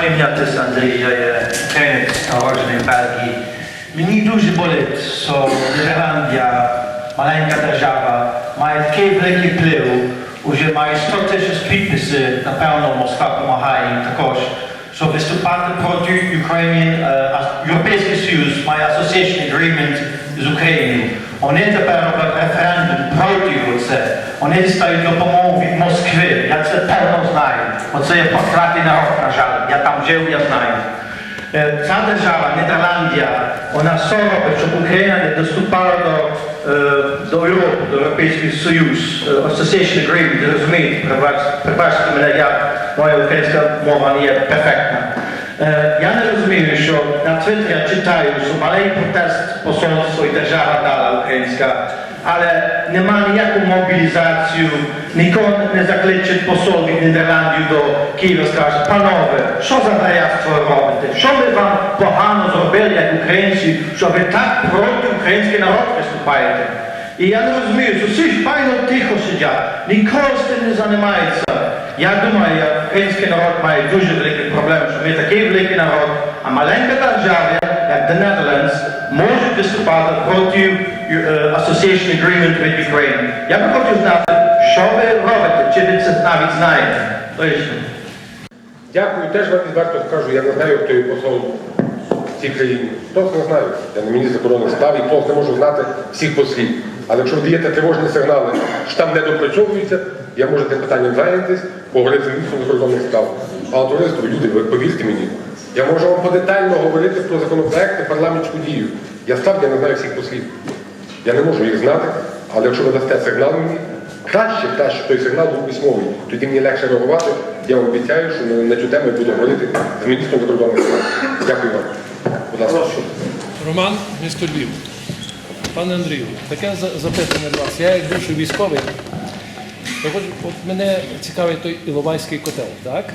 Моє ім'я Тис Андрій, я є українець, народжений в Бельгії. Мені дуже болить, що Нідерландія, маленька держава, має такий великий вплив, уже має 100 тисяч підписів, напевно, Москва допомагає також, щоб виступати проти України. Європейський Союз має Association Agreement з Україною. Вони тепер роблять референдум проти це. Вони дістають допомогу від Москви. Я це певно знаю. Оце є проклятий народ, на жаль. Я там жив, я знаю. Ця держава, Нідерландія, вона все робить, щоб Україна не доступала до, до Європи, до Європейського Союзу. Е, Association Agreement, розумієте, пробачте мене, я, моя українська мова не є перфектна. Е, Я не розумію, що на Твіттері я читаю, що малий протест посольство і держава дала українська, але нема ніяку мобілізацію, нікого не закличуть посол від Нідерландів до Києва, скаже, панове, що за драяство ви робите? Що ми вам погано зробили, як українці, що ви так проти український народ виступаєте? І я не розумію, що всі файно тихо сидять, ніколи з тим не займаються. Я думаю, я- український народ має дуже великі проблеми, що ми такий великий народ, а маленька держава, як The Netherlands, може виступати проти е, Association Agreement with Ukraine. Я би хотів знати, що ви робите, чи ви це навіть знаєте. Точно. Дякую, теж вам відверто скажу, я не знаю, хто є посол в цій країні. Просто не знаю. Я не міністр закордонних справ і просто не можу знати всіх послів. Але якщо ви даєте тривожні сигнали, що там не допрацьовується, я можу тим питанням зайнятися, поговорити з міністром закордонних справ. Але товариство, люди, ви повірте мені, я можу вам подетально говорити про законопроекти, парламентську дію. Я справді не знаю всіх послів. Я не можу їх знати, але якщо ви дасте сигнал мені, краще, краще той сигнал був письмовий. Тоді мені легше реагувати. Я вам обіцяю, що на, на цю тему я буду говорити з міністром закордонних справ. Дякую вам. Будь ласка. Роман, місто Львів. Пане Андрію, таке запитання до вас. Я як бувший військовий. Хочу, от мене цікавить той Іловайський котел, так?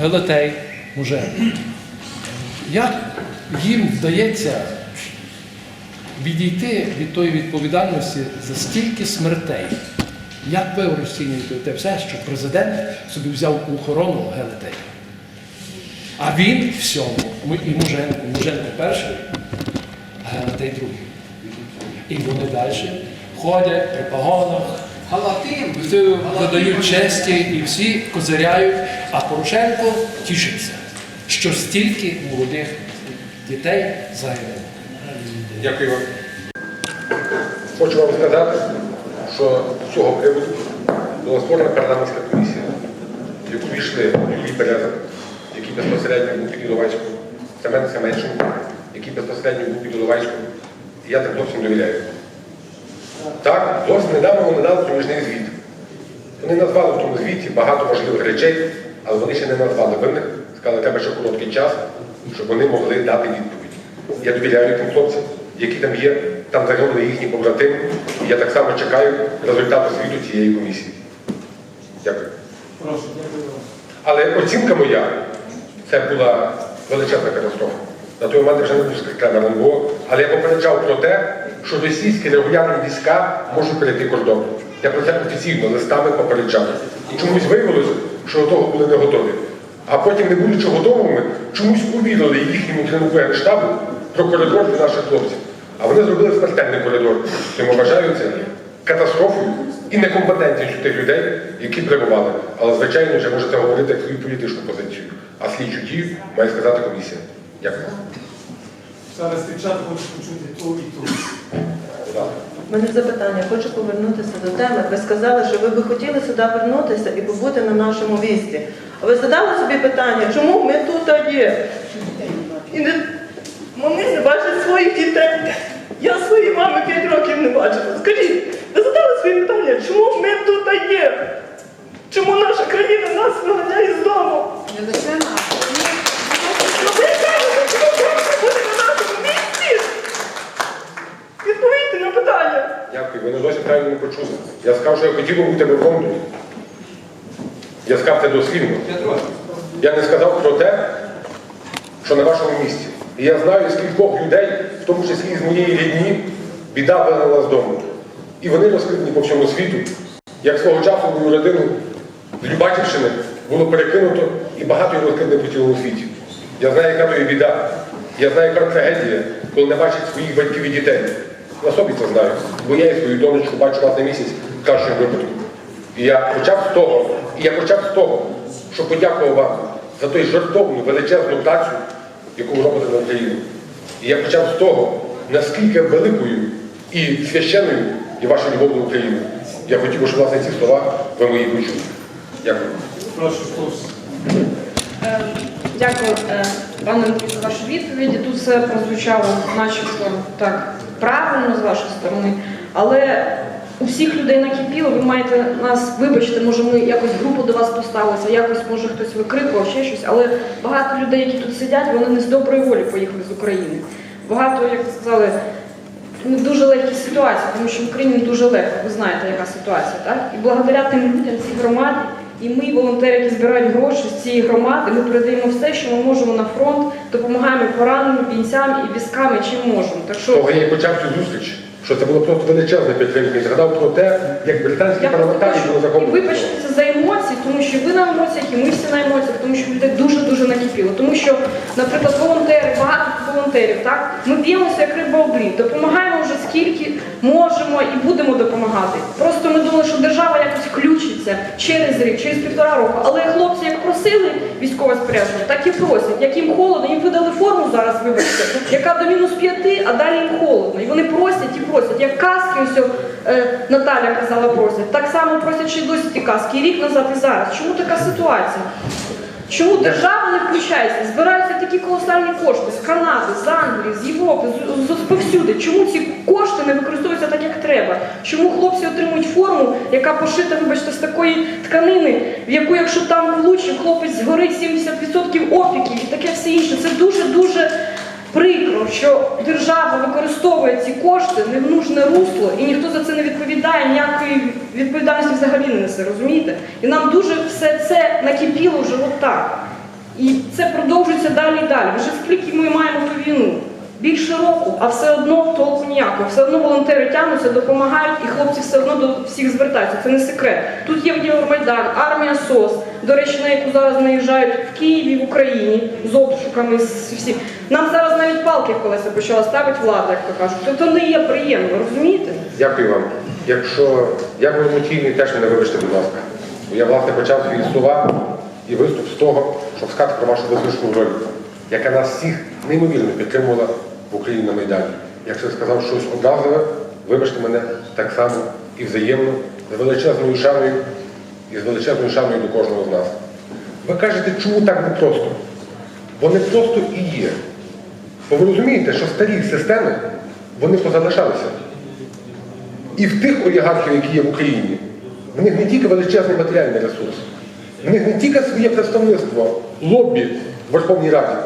Гелетей, мужен. Як їм вдається відійти від тої відповідальності за стільки смертей? Як ви розцінюєте те все, що президент собі взяв у охорону Гелетей? А він всьому, і Муженко, Муженко перший, а Гелетей другий. І вони далі ходять при погонах, Всі честі і всі козиряють, а Порошенко тішиться, що стільки молодих дітей загинуло. Дякую вам. Хочу вам сказати, що з цього приводу була створена парламентська комісія, в яку війшли Юрій Береза, який безпосередньо був під Іловайськом, Семен Семенченко, який безпосередньо був під Іловайськом. І я так зовсім довіряю. Так, зовсім недавно вони дали проміжний звіт. Вони назвали в тому звіті багато важливих речей, але вони ще не назвали винних. Сказали, треба ще короткий час, щоб вони могли дати відповідь. Я довіряю тим хлопцям, які там є, там загинули їхні побратими. І я так само чекаю результату звіту цієї комісії. Дякую. Але оцінка моя, це була величезна катастрофа. На той момент вже не був секретарем РНБО, але я попереджав про те, що російські регулярні війська можуть перейти кордон. Я про це офіційно листами попереджав. Чомусь виявилося, що до того були не готові. А потім, не будучи готовими, чомусь повірили їхньому керівнику генштабу про коридор для наших хлопців. А вони зробили смертельний коридор. Тому вважаю це катастрофою і некомпетентністю тих людей, які прибували. Але, звичайно, вже можете говорити свою політичну позицію. А слідчу дію має сказати комісія. Дякую. Зараз дівчата хочуть почути ту і ту. У мене запитання, хочу повернутися до теми. Ви сказали, що ви би хотіли сюди вернутися і побути на нашому місці. А ви задали собі питання, чому ми тут є? І не, вони не бачать своїх дітей. Я своєї мами 5 років не бачила. Скажіть, ви задали собі питання, чому ми тут є? Чому наша країна нас виганяє з дому? Не лише нас. Ну ви кажете, чому ви хочете бути на нашому місці? Відповідьте на питання. Дякую. Ви не зовсім правильно не почули. Я сказав, що я хотів би бути в Лондоні. Я сказав це дослівно. Я не сказав про те, що на вашому місці. І я знаю скількох людей, в тому числі і з моєї рідні, біда вигнала з дому. І вони розкриті по всьому світу. Як свого часу мою родину з Любатівщини було перекинуто і багато його розкидне по цілому світі. Я знаю, яка то є біда. Я знаю, яка трагедія, коли не бачить своїх батьків і дітей. Собі це знаю. Бо я і свою донечку бачу раз на місяць в кращому випадку. І я почав з того, і я почав з того, що подякував вам за той жертовну величезну працю, яку ви робите на Україну. І я почав з того, наскільки великою і священною є ваша любов до України. Я хотів, би, щоб власне ці слова ви мої почули. Дякую. Прошу, хлопці. Е, Дякую, е, пане Андрію, за ваші відповіді. Тут все прозвучало начебто так правильно з вашої сторони, але у всіх людей накипіло, ви маєте нас, вибачте, може ми якось групу до вас поставилися, якось може хтось викрикував, ще щось, але багато людей, які тут сидять, вони не з доброї волі поїхали з України. Багато, як сказали, не дуже легкі ситуації, тому що в Україні дуже легко, ви знаєте, яка ситуація, так? І благодаря тим людям, цій громаді, і ми, волонтери, які збирають гроші з цієї громади, ми передаємо все, що ми можемо на фронт, допомагаємо пораненим, бійцям і візками, чим можемо. Так що Того і почав цю зустріч, що це було просто величезна підтримка. І згадав про те, як британські парламентарі були кажу, і вибачте це за емоції, тому що ви на емоціях, і ми всі на емоціях, тому що людей дуже-дуже накипіло. Тому що, наприклад, волонтери, багато волонтерів, так, ми б'ємося як риба облі, допомагаємо вже скільки можемо і будемо допомагати. Просто ми думали, що держава якось включиться через рік, через півтора року. Але хлопці як просили військове спорядження, так і просять. Як їм холодно, їм видали форму зараз, вибачте, яка до мінус п'яти, а далі їм холодно. І вони просять і просять. Як каски, ось е, Наталя казала, просять. Так само просять ще й досі ті каски. І рік назад, і зараз. Чому така ситуація? Чому держава не включається? Збираються такі колосальні кошти з Канади, з Англії, з Європи, з, з, з повсюди. Чому ці кошти не використовуються так, як треба? Чому хлопці отримують форму, яка пошита, вибачте, з такої тканини, в яку, якщо там влучив, хлопець згорить 70% опіків і таке все інше? Це дуже дуже прикро, що держава використовує ці кошти не в нужне русло, і ніхто за це не відповідає, ніякої відповідальності взагалі не несе, розумієте? І нам дуже все це накипіло вже отак. І це продовжується далі і далі. Вже скільки ми маємо ту війну? Більше року, а все одно толку ніякого. Все одно волонтери тягнуться, допомагають, і хлопці все одно до всіх звертаються. Це не секрет. Тут є Євромайдан, армія СОС, до речі, на яку зараз наїжджають в Києві, в Україні з обшуками, з всі. Нам зараз навіть палки в колеса почала ставити влада, як то кажуть. Тобто не є приємно, розумієте? Дякую вам. Якщо я був емоційний, теж мене вибачте, будь ласка. Я власне почав свої слова і виступ з того, щоб сказати про вашу визначну роль, яка нас всіх неймовірно підтримувала в Україні на Майдані. Якщо я сказав щось образливе, вибачте мене так само і взаємно, з величезною шаною і з величезною шаною до кожного з нас. Ви кажете, чому так не просто? Бо не просто і є. Бо ви розумієте, що старі системи, вони позалишалися. І в тих олігархів, які є в Україні, в них не тільки величезний матеріальний ресурс, в них не тільки своє представництво, лобі в Верховній Раді.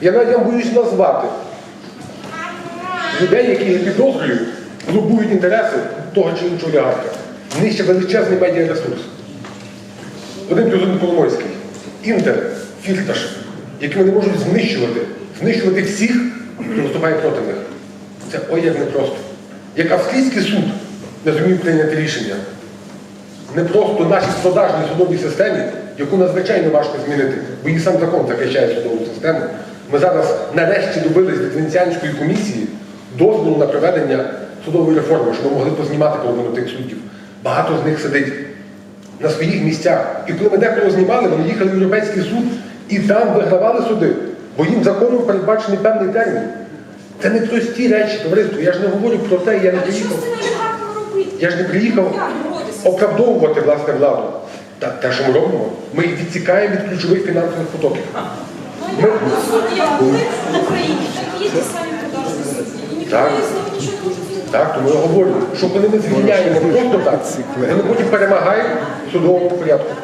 Я навіть вам боюсь назвати людей, які я підозрюю, лобують інтереси того чи іншого олігарха. Ще величезний медіаресурс. Один плюс один Коломойський, Інтер, Фірташ, які вони можуть знищувати, знищувати всіх, хто виступає проти них. Це ой як непросто. Як австрійський суд не зумів прийняти рішення. Не просто нашій продажній судовій системі, яку надзвичайно важко змінити, бо її сам закон захищає судову систему. Ми зараз нарешті добились Венеціанської комісії дозволу на проведення судової реформи, щоб ми могли познімати половину тих суддів. Багато з них сидить на своїх місцях. І коли ми деколи знімали, вони їхали в Європейський суд і там вигравали суди, бо їм законом передбачений певний термін. Це не прості речі, товариство. Я ж не говорю про те, я не приїхав. Я ж не приїхав оправдовувати власне владу. Та те, що ми робимо, ми їх відсікаємо від ключових фінансових потоків. Ну як? Ну, як в Україні, так є ті самі продажні судді. Так. Так, тому я говорю, що коли ми звільняємо просто так, вони потім перемагають в судовому порядку.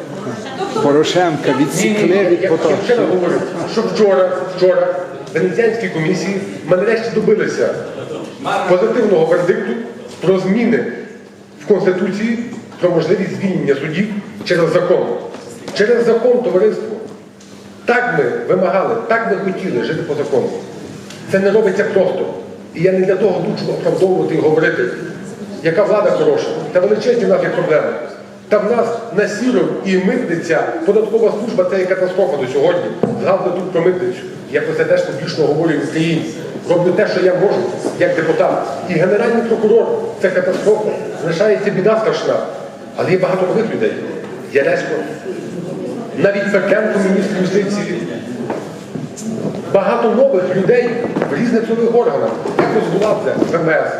Порошенка відсікли від я ще раз говорю, що вчора, вчора Венеціанській комісії ми нарешті добилися позитивного вердикту про зміни в Конституції про можливість звільнення суддів через закон. Через закон, товариство. Так ми вимагали, так ми хотіли жити по закону. Це не робиться просто. І я не для того щоб оправдовувати і говорити, яка влада хороша. Та величезні в нас є проблеми. Та в нас на сіром і митниця, податкова служба це є катастрофа до сьогодні. Згадую тут про митницю. Я про це теж публічно говорю в Україні. Роблю те, що я можу, як депутат. І генеральний прокурор це катастрофа. Залишається біда страшна. Але є багато нових людей. Яресько, навіть Пекенко, міністр юстиції. Багато нових людей в різних силових органах. Як це в МВС.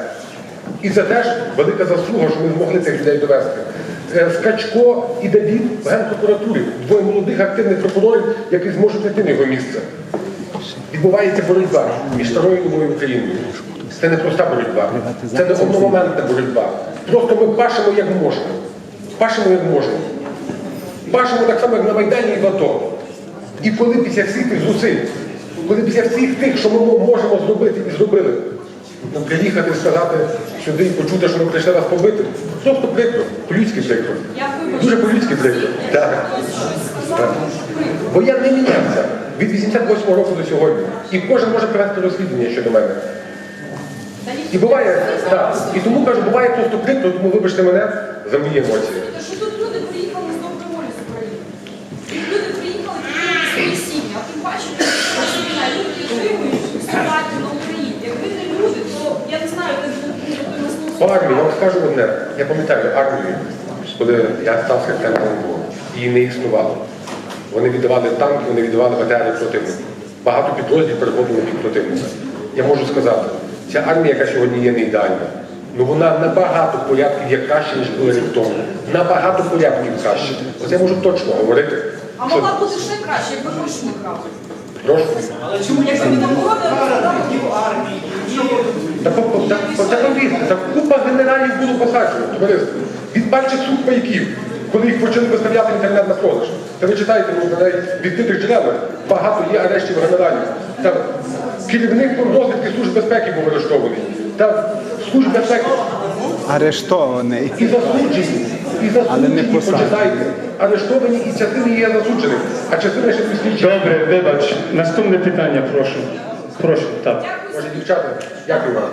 І це теж велика заслуга, що ми змогли цих людей довести. Е, Скачко і Давід в Генпрокуратурі, двоє молодих активних прокурорів, які зможуть знайти на його місце. Відбувається боротьба між старою і новою Україною. Це не проста боротьба, це не одномоментна боротьба. Просто ми пашемо як можемо. Пашемо як можемо. Пашемо так само, як на Майдані і в АТО. І коли після всіх зусиль, коли після всіх тих, що ми можемо зробити і зробили, приїхати сказати сюди і почути, що ми прийшли вас побити, просто прикро, по-людськи прикро. Дуже по-людськи прикро. Так. Бо я не мінявся від 88 року до сьогодні. І кожен може провести розслідування щодо мене. І буває, так. І тому кажу, буває просто прикро, тому вибачте мене за мої емоції. Та що тут люди приїхали з доброї волі з України. Тут люди приїхали підтримати свої сім'ї, а тим паче, що війна, люди підтримують ситуацію на Україні. Якби не люди, то я не знаю, де був той наступний. По армії, я вам скажу одне, я пам'ятаю армію, коли я став секретарем НБУ, її не існувало. Вони віддавали танки, вони віддавали БТРи противнику. Багато підрозділів переходили під противника. Я можу сказати, ця армія, яка сьогодні є, не ідеальна. Ну вона набагато порядків є краще, ніж була рік тому. Набагато порядків краще. Оце я можу точно говорити. А Що... могла б бути ще краще, якби гроші не крали. Прошу. Якби не було, Та, по- по- та, купа генералів було посаджено, товариство. Від перших сухпайків, коли їх почали виставляти інтернет на продаж. Та ви читаєте ну, навіть відкритих джерелах, багато є арештів генералів. Та керівник розвідки Служби безпеки був арештований. Та в Службі безпеки Арештований. і засуджені, і засуджені, почитайте. Арештовані і частини є засуджених, а частина ще досліджена. Добре, вибач. Наступне питання, прошу. Прошу, так. Може, дівчата, дякую вам.